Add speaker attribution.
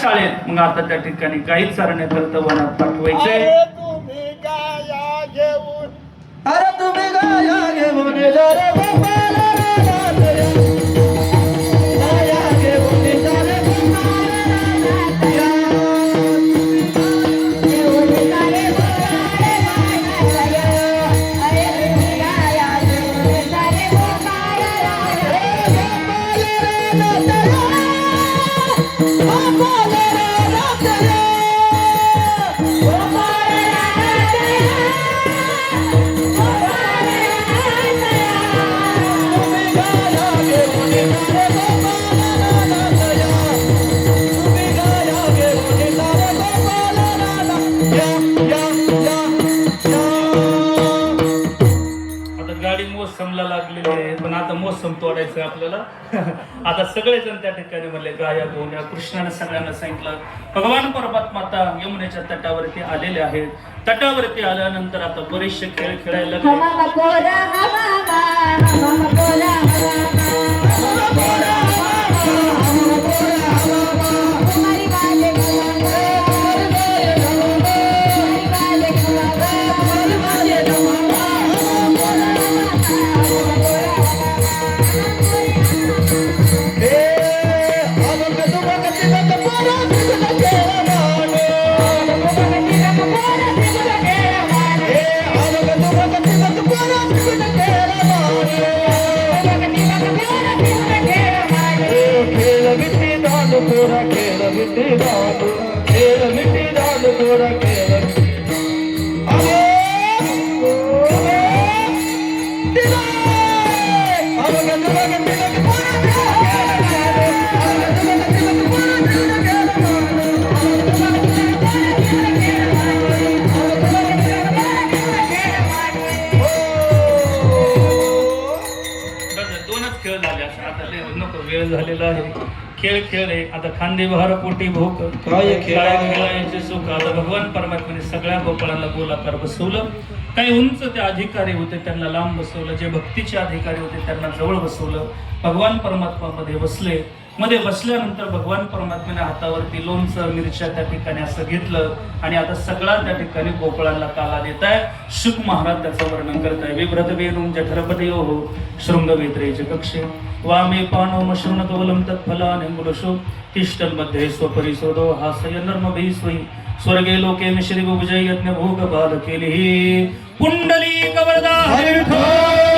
Speaker 1: शाळेत. मग आता त्या ठिकाणी गाईच चारण्याकरता वनात पाठवायचे. आता मोसम तोडायचं आपल्याला. आता सगळेजण त्या ठिकाणी म्हणले गाया गोण्या कृष्णाने सगळ्यांना सांगितलं. भगवान परमात्मा आता यमुनेच्या तटावरती आलेले आहेत. तटावरती आल्यानंतर आता बरेचसे खेळ खेळायला लागले.
Speaker 2: थोडा खेळ मिट्टी दांड खेळ मिट्टी दांड थोडा खेळ
Speaker 1: दोनच खेळ झाले असं. आता नको वेळ झालेला आहे. खेळ खेळ. आहे आता खांदे बहार पोटी भोक.
Speaker 2: काय
Speaker 1: खेळायचे सुख? आता भगवान परमात्म्याने सगळ्या गोपाळांना गोलाकार बसवलं. काही उंच ते अधिकारी होते त्यांना लांब बसवलं. जे भक्तीचे अधिकारी होते त्यांना जवळ बसवलं. भगवान परमात्मा मध्ये बसले. मध्ये बसल्यानंतर भगवान परमात्म्याने हातावरती लोणचं मिरच्या त्या ठिकाणी असं घेतलं आणि आता सगळा त्या ठिकाणी गोकुळाला काला देत आहे शुक महाराज त्याचं वर्णन करताय. विभ्रत वेदुम जठरपतयो हो शृंग वेत्रेचे कक्षे. वामे पानो मशृण कवलम तत्फला निंगुलशो तिष्ठनमध्ये स्वपरिसोदो हासय नर्म भीस्वई स्वर्गे लोके मिश्री विजय यज्ञ भोग बाल केली पुंडली कवरदा
Speaker 2: हरी